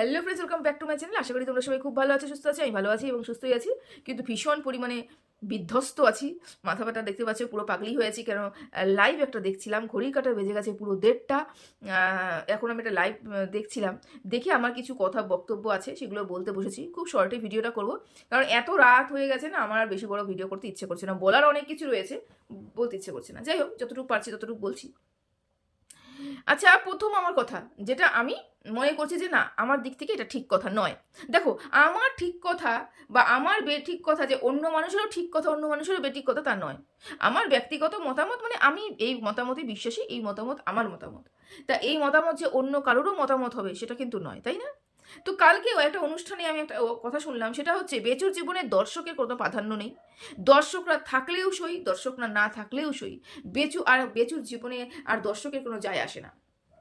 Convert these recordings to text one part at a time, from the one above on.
Hello friends welcome back to my channel আশা করি তোমরা সবাই খুব ভালো আছো, সুস্থ আছো, আমি ভালো আছি এবং সুস্থই আছি। কিন্তু ভীষণ পরিমাণে বিধ্বস্ত আছি। মাথা ব্যথা দেখতে পাচ্ছ, পুরো পাগলি হয়েছি কেন লাইভ একটা দেখছিলাম ঘড়ির কাটা বেজে গেছে পুরো দেড়টা। এখন আমি একটা লাইভ দেখছিলাম। দেখে আমার কিছু কথা, বক্তব্য আছে, সেগুলো বলতে বসেছি। খুব শর্টে ভিডিওটা করব। কারণ এত রাত হয়ে গেছে না, আমার আর বেশি বড় ভিডিও করতে ইচ্ছে করছে না। বলার অনেক কিছু রয়েছে, বলতে ইচ্ছে করছে না। যাই হোক, যতটুকু পারছি ততটুকু বলছি। আচ্ছা প্রথম আমার কথা, যেটা আমি মনে করছি যে না, আমার দিক থেকে এটা ঠিক কথা নয়। দেখো, আমার ঠিক কথা বা আমার বে ঠিক কথা যে অন্য মানুষেরও ঠিক কথা, অন্য মানুষেরও বেঠিক কথা তা নয়। আমার ব্যক্তিগত মতামত মানে আমি এই মতামতে বিশ্বাসী, এই মতামত আমার মতামত। তা এই মতামত যে অন্য কারোরও মতামত হবে, সেটা কিন্তু নয়, তাই না? তো কালকেও একটা অনুষ্ঠানে আমি একটা কথা শুনলাম, সেটা হচ্ছে বেচুর জীবনে দর্শকের কোনো প্রাধান্য নেই। দর্শকরা থাকলেও সই, দর্শকরা না থাকলেও সই। বেচু আর বেচুর জীবনে আর দর্শকের কোনো যায় আসে না।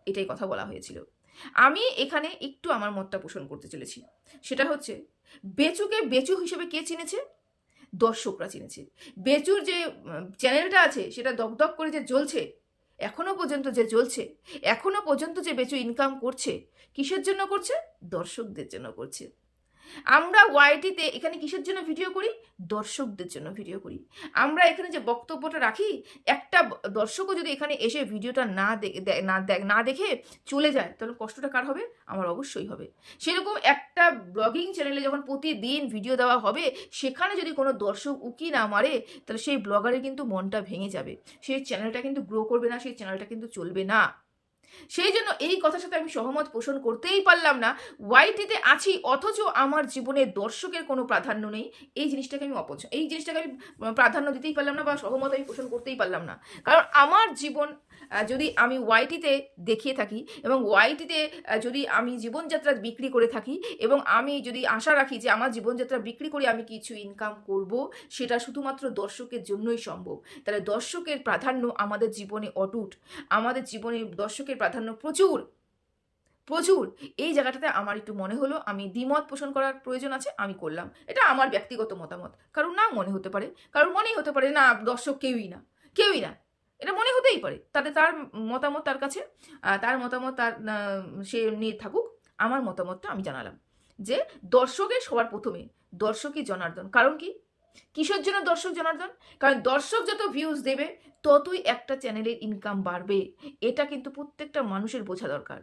এটাই কথা বলা হয়েছিল। আমি এখানে একটু আমার মতটা পোষণ করতে চলেছি। সেটা হচ্ছে, বেচুকে বেচু হিসেবে কে চিনেছে? দর্শকরা চিনেছে। বেচুর যে চ্যানেলটা আছে, সেটা দগদগ করে যে জ্বলছে এখনও পর্যন্ত যে চলছে, এখনও পর্যন্ত যে বেচু ইনকাম করছে, কিসের জন্য করছে? দর্শকদের জন্য করছে। আমরা ওয়াইটিতে এখানে কিসের জন্য ভিডিও করি? দর্শকদের জন্য ভিডিও করি। আমরা এখানে যে বক্তব্যটা রাখি, একটা দর্শকও যদি এখানে এসে ভিডিওটা না দেখে না না দেখে চলে যায়, তাহলে কষ্টটা কার হবে? আমার অবশ্যই হবে। সেরকম একটা ব্লগিং চ্যানেলে যখন প্রতিদিন ভিডিও দেওয়া হবে, সেখানে যদি কোনো দর্শক উকি না মারে, তাহলে সেই ব্লগারের কিন্তু মনটা ভেঙে যাবে। সেই চ্যানেলটা কিন্তু গ্রো করবে না, সেই চ্যানেলটা কিন্তু চলবে না। সেই জন্য এই কথার সাথে আমি সহমত পোষণ করতেই পারলাম না। ওয়াইটিতে আছি, অথচ আমার জীবনে দর্শকের কোনো প্রাধান্য নেই। এই জিনিসটাকে আমি অপছ এই জিনিসটাকে আমি প্রাধান্য দিতেই পারলাম না বা সহমত আমি পোষণ করতেই পারলাম না। কারণ আমার জীবন যদি আমি ওয়াইটিতে দেখিয়ে থাকি এবং ওয়াইটিতে যদি আমি জীবনযাত্রা বিক্রি করে থাকি এবং আমি যদি আশা রাখি যে আমার জীবনযাত্রা বিক্রি করে আমি কিছু ইনকাম করব, সেটা শুধুমাত্র দর্শকের জন্যই সম্ভব। তাহলে দর্শকের প্রাধান্য আমাদের জীবনে অটুট। আমাদের জীবনে দর্শকের প্রাধান্য প্রচুর। প্রচুর। এই জায়গাটাতে আমার একটু মনে হলো, আমি দ্বিমত পোষণ করার প্রয়োজন আছে, আমি করলাম। এটা আমার ব্যক্তিগত মতামত। কারণ না মনে হতে পারে কারণ মনেই হতে পারে, না, দর্শক কেউই না। কেউই না। এটা মনে হতেই পারে। তাতে তার মতামত তার কাছে তার মতামত তার সে নিয়ে থাকুক, আমার মতামতটা আমি জানালাম যে দর্শকের সবার প্রথমে, দর্শকই জনার্দন। কারণ কি? কিসের জন্য দর্শক জনার্দন? কারণ দর্শক যত ভিউজ দেবে, ততই একটা চ্যানেলের ইনকাম বাড়বে। এটা কিন্তু প্রত্যেকটা মানুষের বোঝা দরকার।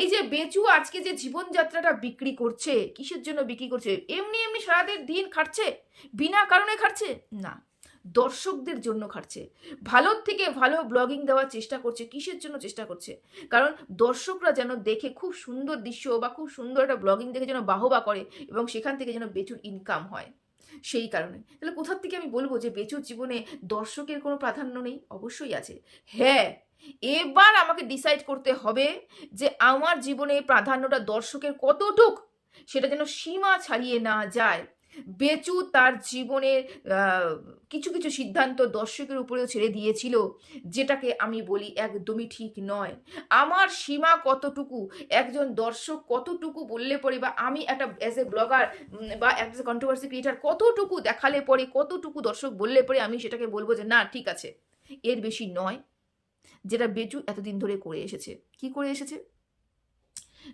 এই যে বেচু আজকে যে জীবনযাত্রাটা বিক্রি করছে, কিসের জন্য বিক্রি করছে? এমনি এমনি সারাদের দিন খাটছে? বিনা কারণে খাটছে? না। দর্শকদের জন্য খাটছে। ভালোর থেকে ভালো ব্লগিং দেওয়ার চেষ্টা করছে, কিসের জন্য চেষ্টা করছে? কারণ দর্শকরা যেন দেখে খুব সুন্দর দৃশ্য বা খুব সুন্দর একটা ব্লগিং দেখে যেন বাহবা করে এবং সেখান থেকে যেন বেচুর ইনকাম হয়। সেই কারণে। তাহলে কোথার থেকে আমি বলব যে বেচুর জীবনে দর্শকের কোনো প্রাধান্য নেই? অবশ্যই আছে। হ্যাঁ এবার আমাকে ডিসাইড করতে হবে যে আমার জীবনে প্রাধান্যটা দর্শকের কতটুক? সেটা যেন সীমা ছাড়িয়ে না যায়। বেচু তার জীবনের কিছু কিছু সিদ্ধান্ত দর্শকের উপরেও ছেড়ে দিয়েছিল, যেটাকে আমি বলি একদমই ঠিক নয়। আমার সীমা কতটুকু, একজন দর্শক কতটুকু বললে পরে বা আমি একটা অ্যাজ এ ব্লগার বা অ্যাজ এ কন্ট্রোভার্সি ক্রিয়েটার কতটুকু দেখালে পরে, কতটুকু দর্শক বললে পরে আমি সেটাকে বলব যে না, ঠিক আছে। এর বেশি নয়। যেটা বেচু এতদিন ধরে করে এসেছে। কি করে এসেছে?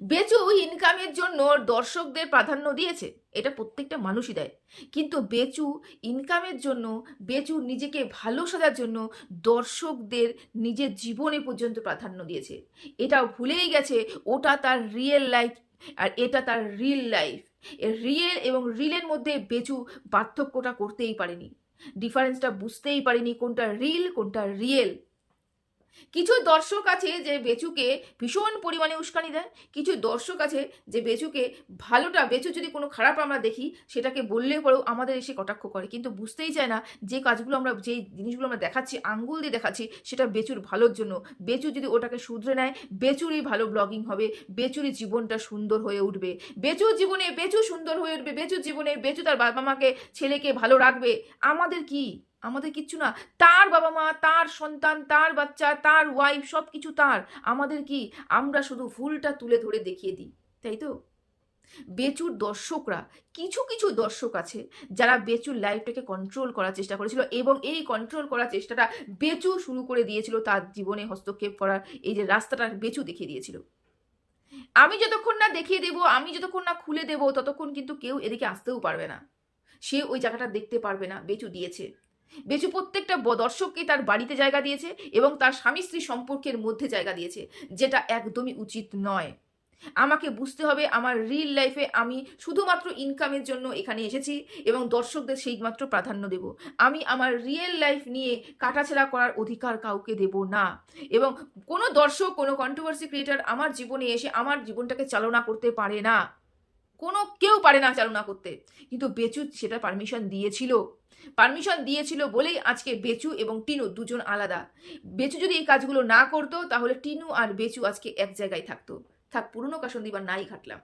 বেচু ইনকামের জন্য দর্শকদের প্রাধান্য দিয়েছে। এটা প্রত্যেকটা মানুষই দেয়। কিন্তু বেচু ইনকামের জন্য, বেচু নিজেকে ভালো সাজার জন্য দর্শকদের নিজের জীবনে পর্যন্ত প্রাধান্য দিয়েছে। এটা ভুলেই গেছে, ওটা তার রিয়েল লাইফ আর এটা তার রিল লাইফ রিয়েল এবং রিলের মধ্যে বেচু পার্থক্যটা করতেই পারেনি। ডিফারেন্সটা বুঝতেই পারেনি কোনটা রিল কোনটা রিয়েল কিছু দর্শক আছে যে বেচুকে ভীষণ পরিমাণে উস্কানি দেয়, কিছু দর্শক আছে যে বেচুকে ভালোটা, বেচু যদি কোনো খারাপ আমরা দেখি, সেটাকে বললে পরেও আমাদের এসে কটাক্ষ করে। কিন্তু বুঝতেই চায় না যে কাজগুলো আমরা যেই জিনিসগুলো আমরা দেখাচ্ছি, আঙ্গুল দিয়ে দেখাচ্ছি, সেটা বেচুর ভালোর জন্য। বেচু যদি ওটাকে শুধরে নেয়, বেচুরই ভালো ব্লগিং হবে, বেচুরই জীবনটা সুন্দর হয়ে উঠবে। বেচুর জীবনে, বেচু সুন্দর হয়ে উঠবে, বেচুর জীবনে, বেচু তার বাবা মাকে ছেলেকে ভালো রাখবে। আমাদের কি? আমাদের কিচ্ছু না। তার বাবা মা, তার সন্তান, তার বাচ্চা, তার ওয়াইফ সব কিছু তার। আমাদের কি? আমরা শুধু ভুলটা তুলে ধরে দেখিয়ে দিই, তাই তো? বেচুর দর্শকরা, কিছু কিছু দর্শক আছে যারা বেচুর লাইফটাকে কন্ট্রোল করার চেষ্টা করেছিল এবং এই কন্ট্রোল করার চেষ্টাটা বেচু শুরু করে দিয়েছিল তার জীবনে হস্তক্ষেপ করার এই যে রাস্তাটা বেচু দেখিয়ে দিয়েছিল। আমি যতক্ষণ না দেখিয়ে দেবো, আমি যতক্ষণ না খুলে দেবো, ততক্ষণ কিন্তু কেউ এদিকে আসতেও পারবে না। সে ওই জায়গাটা দেখতে পারবে না, বেচু দিয়েছে। বেচু প্রত্যেকটা দর্শককে তার বাড়িতে জায়গা দিয়েছে এবং তার স্বামী স্ত্রী সম্পর্কের মধ্যে জায়গা দিয়েছে, যেটা একদমই উচিত নয়। আমাকে বুঝতে হবে আমার রিল লাইফে আমি শুধুমাত্র ইনকামের জন্য এখানে এসেছি এবং দর্শকদের সেইমাত্র প্রাধান্য দেব। আমি আমার রিয়েল লাইফ নিয়ে কাটাছেড়া করার অধিকার কাউকে দেব না। এবং কোনো দর্শক, কোনো কন্ট্রোভার্সি ক্রিয়েটার আমার জীবনে এসে আমার জীবনটাকে চালনা করতে পারে না। কোনো কেউ পারে না চালনা করতে। কিন্তু বেচু সেটা পারমিশন দিয়েছিল। পারমিশন দিয়েছিল বলেই আজকে বেচু এবং টিনু দুজন আলাদা। বেচু যদি এই কাজগুলো না করতো, তাহলে টিনু আর বেচু আজকে এক জায়গায় থাকতো। থাক, পুরনো কাসন্দি বা নাই ঘাটলাম।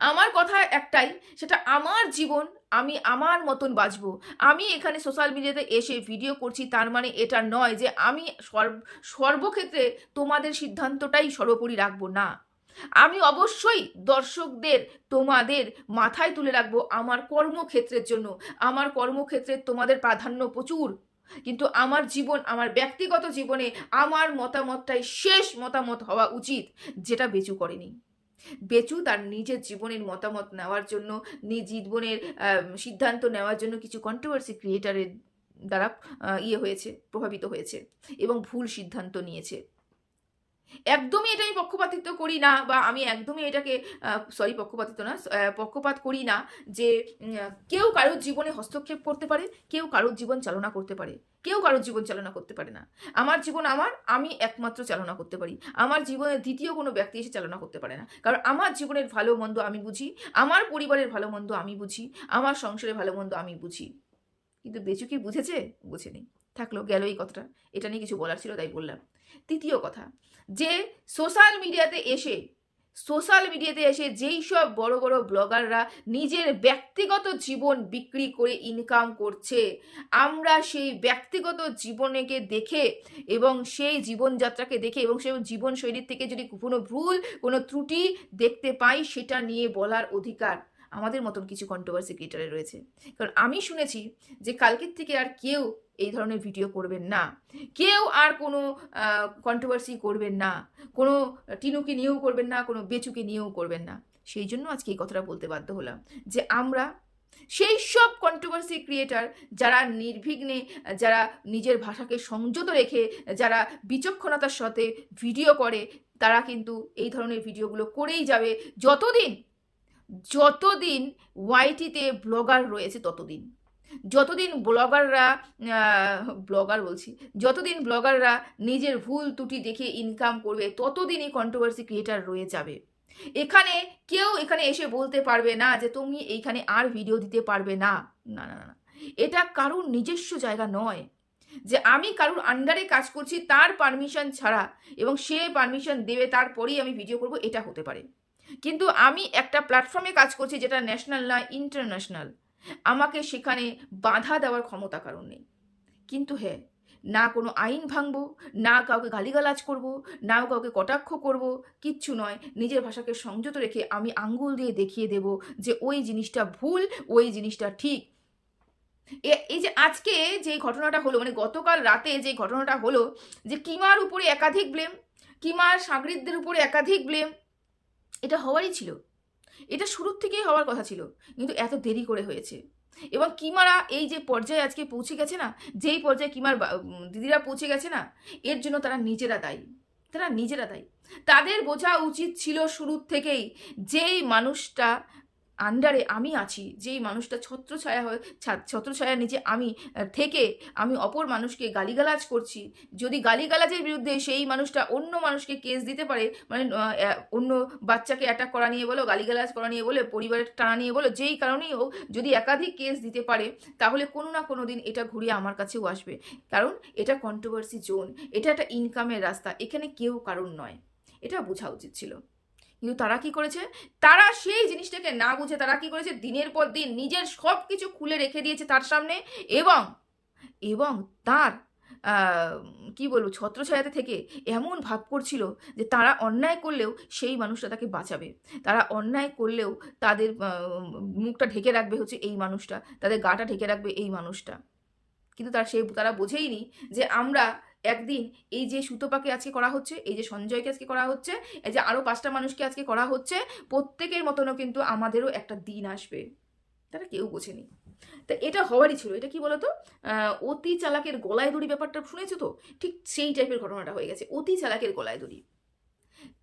আমার কথা একটাই, সেটা আমার জীবন, আমি আমার মতন বাঁচবো। আমি এখানে সোশ্যাল মিডিয়াতে এসে ভিডিও করছি, তার মানে এটা নয় যে আমি সর্ব, সর্বক্ষেত্রে তোমাদের সিদ্ধান্তটাই সর্বোপরি রাখব, না। আমি অবশ্যই দর্শকদের তোমাদের মাথায় তুলে রাখব আমার কর্মক্ষেত্রের জন্য। আমার কর্মক্ষেত্রে তোমাদের প্রাধান্য প্রচুর। কিন্তু আমার জীবন, আমার ব্যক্তিগত জীবনে আমার মতামতটাই শেষ মতামত হওয়া উচিত, যেটা বেচু করেনি। বেচু তার নিজের জীবনের মতামত নেওয়ার জন্য, নিজ জীবনের সিদ্ধান্ত নেওয়ার জন্য কিছু কন্ট্রোভার্সি ক্রিয়েটারের দ্বারা ইয়ে হয়েছে, প্রভাবিত হয়েছে এবং ভুল সিদ্ধান্ত নিয়েছে। একদমই এটা আমি পক্ষপাতিত্ব করি না বা আমি একদমই এটাকে সরি পক্ষপাতিত্ব না পক্ষপাত করি না যে কেউ কারোর জীবনে হস্তক্ষেপ করতে পারে, কেউ কারোর জীবন চালনা করতে পারে, কেউ কারোর জীবন চালনা করতে পারে না। আমার জীবন আমার, আমি একমাত্র চালনা করতে পারি। আমার জীবনের দ্বিতীয় কোনো ব্যক্তি এসে চালনা করতে পারে না। কারণ আমার জীবনের ভালো মন্দ আমি বুঝি, আমার পরিবারের ভালো মন্দ আমি বুঝি, আমার সংসারের ভালো মন্দ আমি বুঝি। কিন্তু বেচু কি বুঝেছে? বুঝেনি। থাকল গেল এই কথাটা। এটা নিয়ে কিছু বলার ছিল, তাই বললাম। তৃতীয় কথা, যে সোশ্যাল মিডিয়াতে এসে সোশ্যাল মিডিয়াতে এসে যেই সব বড় বড় ব্লগাররা নিজের ব্যক্তিগত জীবন বিক্রি করে ইনকাম করছে, আমরা সেই ব্যক্তিগত জীবনেকে দেখে এবং সেই জীবনযাত্রাকে দেখে এবং সেই জীবনশৈলীর থেকে যদি কোনো ভুল, কোনো ত্রুটি দেখতে পাই, সেটা নিয়ে বলার অধিকার। আমাদের মতন কিছু কন্ট্রোভার্সি ক্রিয়েটারে রয়েছে। কারণ আমি শুনেছি যে কালকের থেকে আর কেউ এই ধরনের ভিডিও করবেন না। কেউ আর কোনো কন্ট্রোভার্সি করবেন না। কোনো টিনুকে নিয়েও করবেন না, কোনো বেচুকে নিয়েও করবেন না। সেই জন্য আজকে এই কথাটা বলতে বাধ্য হলাম যে আমরা সেই সব কন্ট্রোভার্সি ক্রিয়েটার যারা নির্বিঘ্নে, যারা নিজের ভাষাকে সংযত রেখে, যারা বিচক্ষণতার সাথে ভিডিও করে, তারা কিন্তু এই ধরনের ভিডিওগুলো করেই যাবে যতদিন যতদিন ওয়াইটিতে ব্লগার রয়েছে ততদিন। যতদিন ব্লগাররা ব্লগার বলছি, যতদিন ব্লগাররা নিজের ভুল ত্রুটি দেখে ইনকাম করবে, ততদিনই কন্ট্রোভার্সি ক্রিয়েটার রয়ে যাবে। এখানে কেউ এখানে এসে বলতে পারবে না যে তুমি এইখানে আর ভিডিও দিতে পারবে না। না না না। এটা কারুর নিজস্ব জায়গা নয়। যে আমি কারুর আন্ডারে কাজ করছি, তার পারমিশন ছাড়া এবং সে পারমিশন দেবে, তারপরেই আমি ভিডিও করব, এটা হতে পারে। কিন্তু আমি একটা প্ল্যাটফর্মে কাজ করছি যেটা ন্যাশনাল না ইন্টারন্যাশনাল আমাকে সেখানে বাধা দেওয়ার ক্ষমতা কারণ নেই। কিন্তু হ্যাঁ না কোনো আইন ভাঙবো, না কাউকে গালিগালাজ করব, না কাউকে কটাক্ষ করব, কিচ্ছু নয়। নিজের ভাষাকে সংযত রেখে আমি আঙ্গুল দিয়ে দেখিয়ে দেব যে ওই জিনিসটা ভুল, ওই জিনিসটা ঠিক। এই যে আজকে যে ঘটনাটা হলো মানে গতকাল রাতে যে ঘটনাটা হলো, যে কিমার উপরে একাধিক ব্লেম কিমার সাগরিদদের উপরে একাধিক ব্লেম হওয়ারই ছিল। এটা শুরুর থেকেই হওয়ার কথা ছিল, কিন্তু এত দেরি করে হয়েছে। এবং কিমারা এই যে পর্যায়ে আজকে পৌঁছে গেছে না, যেই পর্যায়ে কিমার দিদিরা পৌঁছে গেছে না, এর জন্য তারা নিজেরা দায়ী। তারা নিজেরা দায়ী। তাদের বোঝা উচিত ছিল শুরুর থেকেই, যেই মানুষটা আন্ডারে আমি আছি, যেই মানুষটা ছত্রছায়া হয়ে, ছা- ছত্রছায়ার নিচে আমি থেকে আমি অপর মানুষকে গালিগালাজ করছি, যদি গালিগালাজের বিরুদ্ধে সেই মানুষটা অন্য মানুষকে কেস দিতে পারে মানে অন্য বাচ্চাকে অ্যাটাক করা নিয়ে বলো, গালিগালাজ করা নিয়ে বলো, পরিবারের টানা নিয়ে বলো, যেই কারণেই হোক, যদি একাধিক কেস দিতে পারে, তাহলে কোনো না কোনো দিন এটা ঘুরিয়ে আমার কাছেও আসবে। কারণ এটা কন্ট্রোভার্সি জোন এটা একটা ইনকামের রাস্তা, এখানে কেউ কারণ নয়। এটা বোঝা উচিত ছিল। কিন্তু তারা কি করেছে? তারা সেই জিনিসটাকে না বুঝে তারা কি করেছে? দিনের পর দিন নিজের সব কিছু খুলে রেখে দিয়েছে তার সামনে এবং এবং তার কি বলব, ছত্রছায়াতে থেকে এমন ভাব করছিল যে তারা অন্যায় করলেও সেই মানুষটা তাকে বাঁচাবে। তারা অন্যায় করলেও তাদের মুখটা ঢেকে রাখবে হচ্ছে এই মানুষটা, তাদের গাটা ঢেকে রাখবে এই মানুষটা। কিন্তু তার সেই তারা বোঝেইনি যে আমরা একদিন এই যে সুতোপাকে আজকে করা হচ্ছে, এই যে সঞ্জয়কে আজকে করা হচ্ছে, এই যে আরও পাঁচটা মানুষকে আজকে করা হচ্ছে, প্রত্যেকের মতনও কিন্তু আমাদেরও একটা দিন আসবে। তারা কেউ বোঝেনি। তা এটা হওয়ারই ছিল। এটা কি বলতো? অতি চালাকের গলায় দড়ি ব্যাপারটা শুনেছো তো? ঠিক সেই টাইপের ঘটনাটা হয়ে গেছে। অতি চালাকের গলায় দড়ি।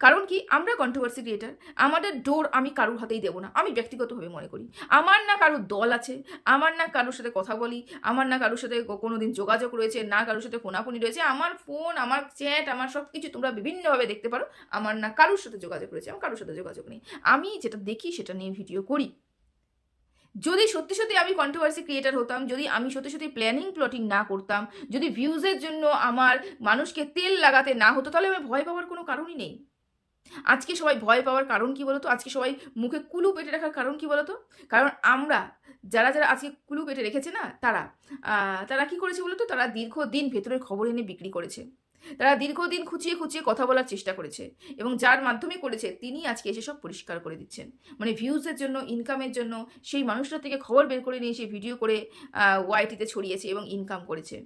কারণ কি? আমরা কন্ট্রোভার্সি ক্রিয়েটার আমাদের ডোর আমি কারোর হাতেই দেবো না। আমি ব্যক্তিগতভাবে মনে করি। আমার না কারোর দল আছে, আমার না কারোর সাথে কথা বলি, আমার না কারোর সাথে কোনো দিন যোগাযোগ রয়েছে, না কারোর সাথে ফোনাফোনি রয়েছে, আমার ফোন আমার চ্যাট আমার সব কিছু তোমরা বিভিন্নভাবে দেখতে পারো। আমার না কারোর সাথে যোগাযোগ রয়েছে, আমার কারোর সাথে যোগাযোগ নেই। আমি যেটা দেখি সেটা নিয়ে ভিডিও করি। যদি সত্যি সত্যি আমি কন্ট্রোভার্সি ক্রিয়েটার হতাম, যদি আমি সত্যি সত্যি প্ল্যানিং প্লটিং না করতাম, যদি ভিউজের জন্য আমার মানুষকে তেল লাগাতে না হতো, তাহলে আমি ভয় পাওয়ার কোনো কারণই নেই। আজকে সবাই ভয় পাওয়ার কারণ কি বলতো? আজকে সবাই মুখে কুলু পেটে রাখার কারণ কি বলতো? কারণ আমরা, যারা যারা আজকে কুলু পেটে রেখেছে না, তারা তারা কি করেছে বলতো? তারা দীর্ঘদিন ভেতরের খবর এনে বিক্রি করেছে। তারা দীর্ঘদিন খুঁচিয়ে খুঁচিয়ে কথা বলার চেষ্টা করেছে এবং যার মাধ্যমে করেছে তিনি আজকে এসে সব পরিষ্কার করে দিচ্ছেন। মানে ভিউজের জন্য ইনকামের জন্য সেই মানুষটা থেকে খবর বের করে নিয়ে এসে ভিডিও করে ওয়াইটিতে ছড়িয়েছে এবং ইনকাম করেছে।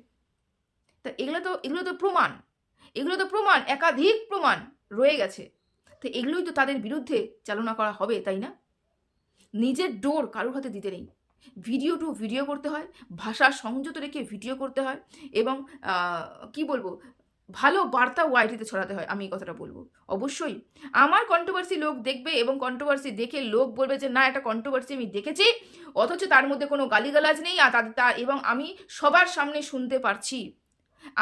তা এগুলো তো এগুলো তো প্রমাণ। এগুলো তো প্রমাণ, একাধিক প্রমাণ রয়ে গেছে। তো এগুলোই তো তাদের বিরুদ্ধে চালনা করা হবে, তাই না? নিজের ডোর কারোর হাতে দিতে নেই। ভিডিও টু ভিডিও করতে হয়, ভাষা সংযত রেখে ভিডিও করতে হয় এবং কি বলব ভালো বার্তা ওয়াইটিতে ছড়াতে হয়, আমি এই কথাটা বলব। অবশ্যই আমার কন্ট্রোভার্সি লোক দেখবে এবং কন্ট্রোভার্সি দেখে লোক বলবে যে, না, একটা কন্ট্রোভার্সি আমি দেখেছি, অথচ তার মধ্যে কোনো গালিগালাজ নেই, আর তাদের তা এবং আমি সবার সামনে শুনতে পারছি।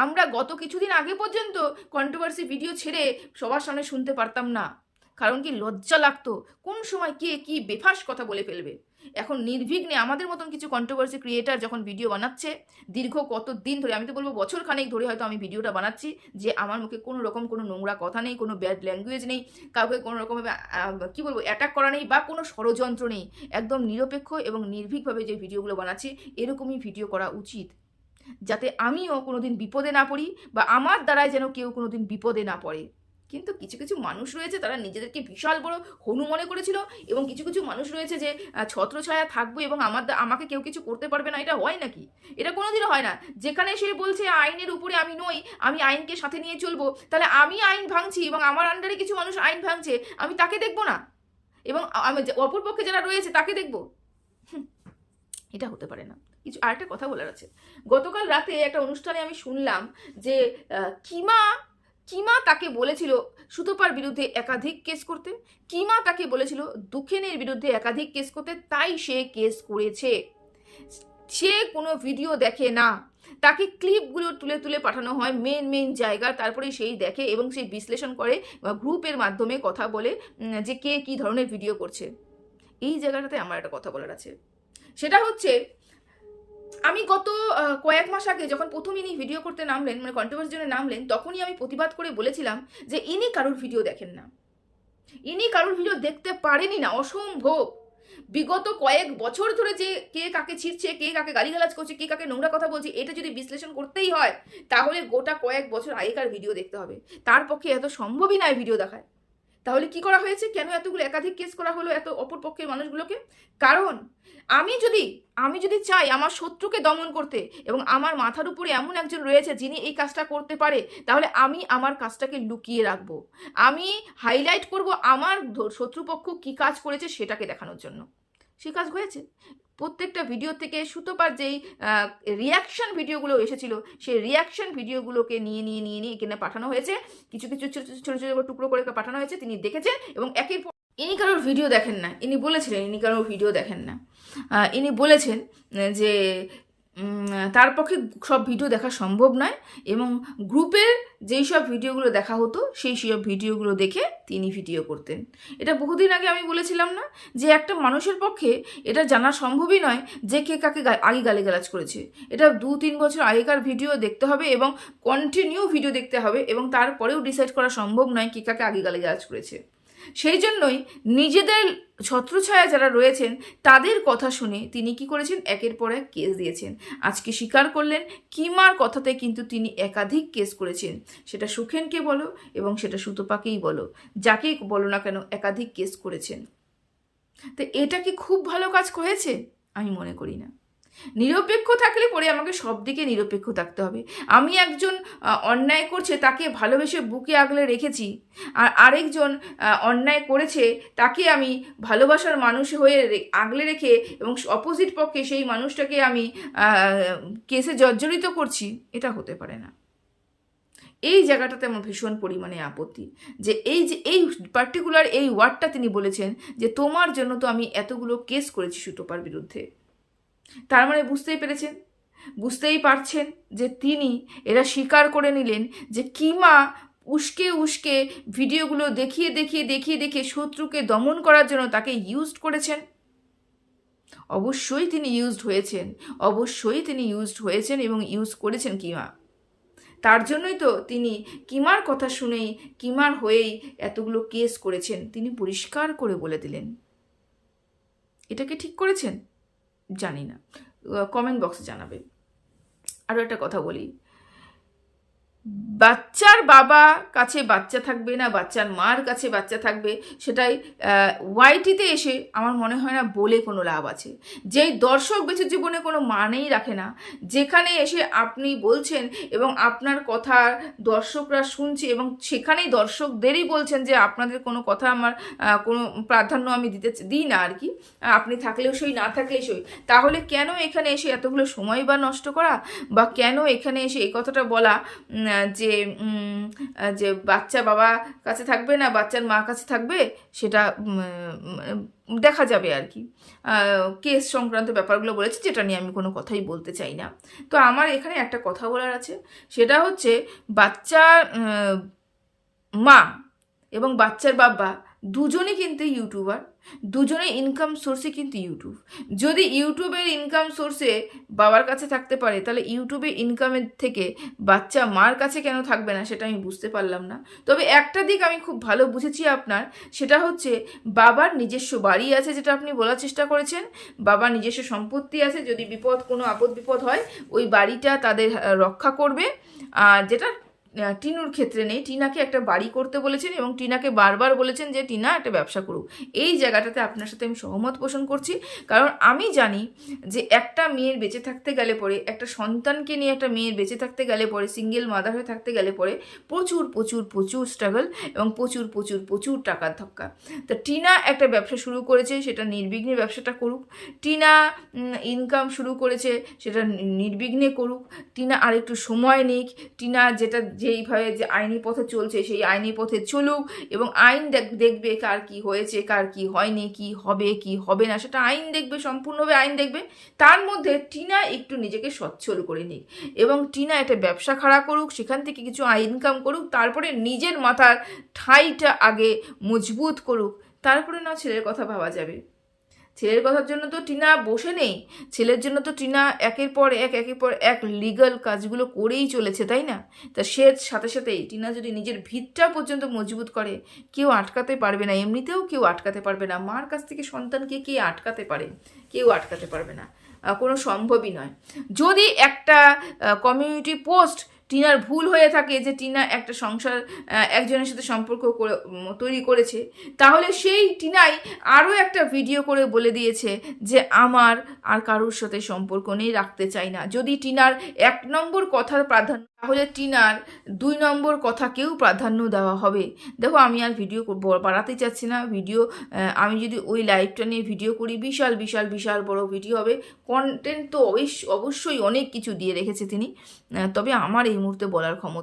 আমরা গত কিছুদিন আগে পর্যন্ত কন্ট্রোভার্সি ভিডিও ছেড়ে সবার সামনে শুনতে পারতাম না। কারণ কি লজ্জা লাগতো, কোন সময় কে কি বেফাস কথা বলে ফেলবে। এখন নির্বিঘ্নে আমাদের মতন কিছু কন্ট্রোভার্সি ক্রিয়েটার যখন ভিডিও বানাচ্ছে, দীর্ঘ কত দিন ধরে, আমি তো বলব বছর খানেক ধরে হয়তো আমি ভিডিওটা বানাচ্ছি, যে আমার মুখে কোনো রকম কোনো নোংরা কথা নেই, কোনো ব্যাড ল্যাঙ্গুয়েজ নেই, কাউকে কোনো রকমভাবে কি বলব অ্যাটাক করা নেই বা কোনো ষড়যন্ত্র নেই। একদম নিরপেক্ষ এবং নির্ভীকভাবে যে ভিডিওগুলো বানাচ্ছি, এরকমই ভিডিও করা উচিত। যাতে আমিও কোনোদিন বিপদে না পড়ি বা আমার দ্বারাই যেন কেউ কোনোদিন বিপদে না পড়ে। কিন্তু কিছু কিছু মানুষ রয়েছে, তারা নিজেদেরকে বিশাল বড় হনু মনে করেছিল এবং কিছু কিছু মানুষ রয়েছে যে ছত্রছায়া থাকব এবং আমার আমাকে কেউ কিছু করতে পারবে না। এটা হয় নাকি? এটা কোনোদিনও হয় না। যেখানে সে বলছে, আইনের উপরে আমি নই, আমি আইনকে সাথে নিয়ে চলবো, তাহলে আমি আইন ভাঙছি এবং আমার আন্ডারে কিছু মানুষ আইন ভাঙছে, আমি তাকে দেখব না? এবং আমি যে- অপরপক্ষে যারা রয়েছে, তাকে দেখব? এটা হতে পারে না। কিছু, আরেকটা কথা বলার আছে। গতকাল রাতে একটা অনুষ্ঠানে আমি শুনলাম যে কিমা কিমা তাকে বলেছিল সুতোপার বিরুদ্ধে একাধিক কেস করতে? কিমা তাকে বলেছিল দুখেনের বিরুদ্ধে একাধিক কেস করতে, তাই সে কেস করেছে। সে কোনো ভিডিও দেখে না। তাকে ক্লিপগুলো তুলে তুলে পাঠানো হয় মেন মেন জায়গা তারপরে সেই দেখে এবং সেই বিশ্লেষণ করে বা গ্রুপের মাধ্যমে কথা বলে যে কে কী ধরনের ভিডিও করছে। এই জায়গাটাতে আমার একটা কথা বলার আছে। সেটা হচ্ছে আমি গত কয়েক মাস আগে যখন প্রথম ইনি ভিডিও করতে নামলেন মানে কন্ট্রোভার্সির জন্য নামলেন, তখনই আমি প্রতিবাদ করে বলেছিলাম যে ইনি কারোর ভিডিও দেখেন না। ইনি কারোর ভিডিও দেখতে পারেনি না, অসম্ভব। বিগত কয়েক বছর ধরে যে কে কাকে ছিঁড়ছে, কে কাকে গালিগালাজ করছে, কে কাকে নোংরা কথা বলছে, এটা যদি বিশ্লেষণ করতেই হয়, তাহলে গোটা কয়েক বছর আগেকার ভিডিও দেখতে হবে। তার পক্ষে এত সম্ভবই নয় ভিডিও দেখায়। তাহলে কি করা হয়েছে? কেন এতগুলো একাধিক কেস করা হলো এত অপর পক্ষের মানুষগুলোকে? কারণ আমি যদি আমি যদি চাই আমার শত্রুকে দমন করতে এবং আমার মাথার উপরে এমন একজন রয়েছে যিনি এই কাজটা করতে পারে, তাহলে আমি আমার কাজটাকে লুকিয়ে রাখব। আমি হাইলাইট করব আমার শত্রুপক্ষ কি কাজ করেছে সেটাকে দেখানোর জন্য। সে কাজ হয়েছে। প্রত্যেকটা ভিডিও থেকে সুতোপার যেই রিয়াকশন ভিডিওগুলো এসেছিল, সেই রিয়াকশন ভিডিওগুলোকে নিয়ে নিয়ে নিয়ে নিয়ে এখানে পাঠানো হয়েছে। কিছু কিছু ছোটো ছোটো ছোটো টুকরো করে পাঠানো হয়েছে, তিনি দেখেছেন এবং একের পর ইনি কারোর ভিডিও দেখেন না। ইনি বলেছিলেন, ইনি কারোর ভিডিও দেখেন না। ইনি বলেছেন যে তার পক্ষে সব ভিডিও দেখা সম্ভব নয় এবং গ্রুপের যেই সব ভিডিওগুলো দেখা হতো, সেই সব ভিডিওগুলো দেখে তিনি ভিডিও করতেন। এটা বহুদিন আগে আমি বলেছিলাম না যে একটা মানুষের পক্ষে এটা জানা সম্ভবই নয় যে কে কাকে আগে গালিগালাজ করেছে। এটা দু তিন বছর আগেকার ভিডিও দেখতে হবে এবং কন্টিনিউ ভিডিও দেখতে হবে এবং তারপরেও ডিসাইড করা সম্ভব নয় কে কাকে আগে গালিগালাজ করেছে। সেই জন্যই নিজেদের ছত্রছায়া যারা রয়েছেন, তাদের কথা শুনে তিনি কি করেছেন? একের পর এক কেস দিয়েছেন। আজকে স্বীকার করলেন, কিমার কথাতে কিন্তু তিনি একাধিক কেস করেছেন। সেটা সুখেনকে বলো এবং সেটা সুতপাকেই বলো যাকেই বলো না কেন একাধিক কেস করেছেন। তো এটা কি খুব ভালো কাজ করেছে? আমি মনে করি না। নিরপেক্ষ থাকলে পরে আমাকে সব দিকে নিরপেক্ষ থাকতে হবে। আমি একজন অন্যায় করছে, তাকে ভালোবেসে বুকে আগলে রেখেছি। আর আরেকজন অন্যায় করেছে, তাকে আমি ভালোবাসার মানুষ হয়ে আগলে রেখে এবং অপোজিট পক্ষে সেই মানুষটাকে আমি কেসে জর্জরিত করছি, এটা হতে পারে না। এই জায়গাটাতে আমার ভীষণ পরিমাণে আপত্তি যে এই যে, এই পার্টিকুলার এই ওয়ার্ডটা তিনি বলেছেন যে তোমার জন্য তো আমি এতগুলো কেস করেছি সুতোপার বিরুদ্ধে। তার মানে বুঝতেই পেরেছেন? বুঝতেই পারছেন যে তিনি এরা স্বীকার করে নিলেন যে কিমা উস্কে উস্কে ভিডিওগুলো দেখিয়ে দেখিয়ে দেখিয়ে দেখিয়ে শত্রুকে দমন করার জন্য তাকে ইউজড করেছেন। অবশ্যই তিনি ইউজড হয়েছেন। অবশ্যই তিনি ইউজড হয়েছেন এবং ইউজ করেছেন কিমা। তার জন্যই তো তিনি কিমার কথা শুনেই, কিমার হয়েই এতগুলো কেস করেছেন। তিনি পরিষ্কার করে বলে দিলেন। এটাকে ঠিক করেছেন? জানি না। কমেন্ট বক্সে জানাবে। আরও একটা কথা বলি। বাচ্চার বাবা কাছে বাচ্চা থাকবে না, বাচ্চার মার কাছে বাচ্চা থাকবে, সেটাই ওয়াইটিতে এসে আমার মনে হয় না বলে কোনো লাভ আছে। যেই দর্শক বেঁচে জীবনে কোনো মানেই রাখে না, যেখানে এসে আপনি বলছেন এবং আপনার কথা দর্শকরা শুনছে এবং সেখানেই দর্শকদেরই বলছেন যে আপনাদের কোনো কথা আমার কোনো প্রাধান্য আমি দিতে দিই না আর কি, আপনি থাকলেও সই, না থাকলেই সই, তাহলে কেন এখানে এসে এতগুলো সময় বা নষ্ট করা? বা কেন এখানে এসে এই কথাটা বলা? যে যে বাচ্চা বাবা কাছে থাকবে না, বাচ্চার মা কাছে থাকবে, সেটা দেখা যাবে আর কি। কেস সংক্রান্ত ব্যাপারগুলো বলেছে, যেটা নিয়ে আমি কোনো কথাই বলতে চাই না। তো আমার এখানে একটা কথা বলার আছে, সেটা হচ্ছে বাচ্চার মা এবং বাচ্চার বাবা দুজনে কিন্তু ইউটিউবার। দুজনে ইনকাম সোর্সে কিন্তু ইউটিউব যদি ইউটিউবের ইনকাম সোর্সে বাবার কাছে থাকতে পারে, তাহলে ইউটিউবে ইনকামের থেকে বাচ্চা মার কাছে কেন থাকবে না, সেটা আমি বুঝতে পারলাম না। তবে একটা দিক আমি খুব ভালো বুঝেছি আপনার, সেটা হচ্ছে বাবার নিজস্ব বাড়ি আছে যেটা আপনি বলার চেষ্টা করেছেন, বাবার নিজস্ব সম্পত্তি আছে, যদি বিপদ, কোনো আপদ বিপদ হয়, ওই বাড়িটা তাদের রক্ষা করবে। আর যেটা টিনুর ক্ষেত্রে নেই। টিনাকে একটা বাড়ি করতে বলেছেন এবং টিনাকে বারবার বলেছেন যে, টিনা একটা ব্যবসা করুক। এই জায়গাটাতে আপনার সাথে আমি সহমত পোষণ করছি। কারণ আমি জানি যে, একটা মেয়ের বেঁচে থাকতে গেলে পরে, একটা সন্তানকে নিয়ে একটা মেয়ের বেঁচে থাকতে গেলে পরে সিঙ্গেল মাদার হয়ে থাকতে গেলে পরে প্রচুর প্রচুর প্রচুর স্ট্রাগল এবং প্রচুর প্রচুর প্রচুর টাকার ধাক্কা। তা টিনা একটা ব্যবসা শুরু করেছে, সেটা নির্বিঘ্নে ব্যবসাটা করুক। টিনা ইনকাম শুরু করেছে, সেটা নির্বিঘ্নে করুক। টিনা আর একটু সময় নিক। টিনা যেটা যেইভাবে যে আইনি পথে চলছে, সেই আইনি পথে চলুক এবং আইন দেখ- দেখবে কার কি হয়েছে, কার কি হয়নি, কি হবে কি হবে না, সেটা আইন দেখবে, সম্পূর্ণভাবে আইন দেখবে। তার মধ্যে টিনা একটু নিজেকে সচ্ছল করে নিক এবং টিনা একটা ব্যবসা খাড়া করুক, সেখান থেকে কিছু ইনকাম করুক, তারপরে নিজের মাথার ঠাইটা আগে মজবুত করুক, তারপরে না ছেলের কথা ভাবা যাবে। ছেলের কথার জন্য তো টিনা বসে নেই। ছেলের জন্য তো টিনা একের পর এক, একের পর এক লিগাল কাজগুলো করেই চলেছে, তাই না? তা সে সাথে সাথেই টিনা যদি নিজের ভিতটা পর্যন্ত মজবুত করে, কেউ আটকাতে পারবে না। এমনিতেও কেউ আটকাতে পারবে না। মার কাছ থেকে সন্তানকে কে আটকাতে পারে? কেউ আটকাতে পারবে না। কোনো সম্ভবই নয়। যদি একটা কমিউনিটি পোস্ট টিনার ভুল হয়ে থাকে যে টিনা একটা সংসার একজনের সাথে সম্পর্ক তৈরি করেছে, তাহলে সেই টিনাই আরও একটা ভিডিও করে বলে দিয়েছে যে আমার আর কারোর সাথে সম্পর্ক নেই, রাখতে চাই না। যদি টিনার এক নম্বর কথার প্রাধান্য তাহলে টিনার দুই নম্বর কথাকেও প্রাধান্য দেওয়া হবে। দেখো, আমি আর ভিডিও বাড়াতে চাচ্ছি না। ভিডিও আমি যদি ওই লাইভটা নিয়ে ভিডিও করি, বিশাল বিশাল বিশাল বড় ভিডিও হবে। কন্টেন্ট তো অবশ্য, অবশ্যই অনেক কিছু দিয়ে রেখেছে তিনি। তবে আমার এই মুহূর্তে বলার ক্ষমতা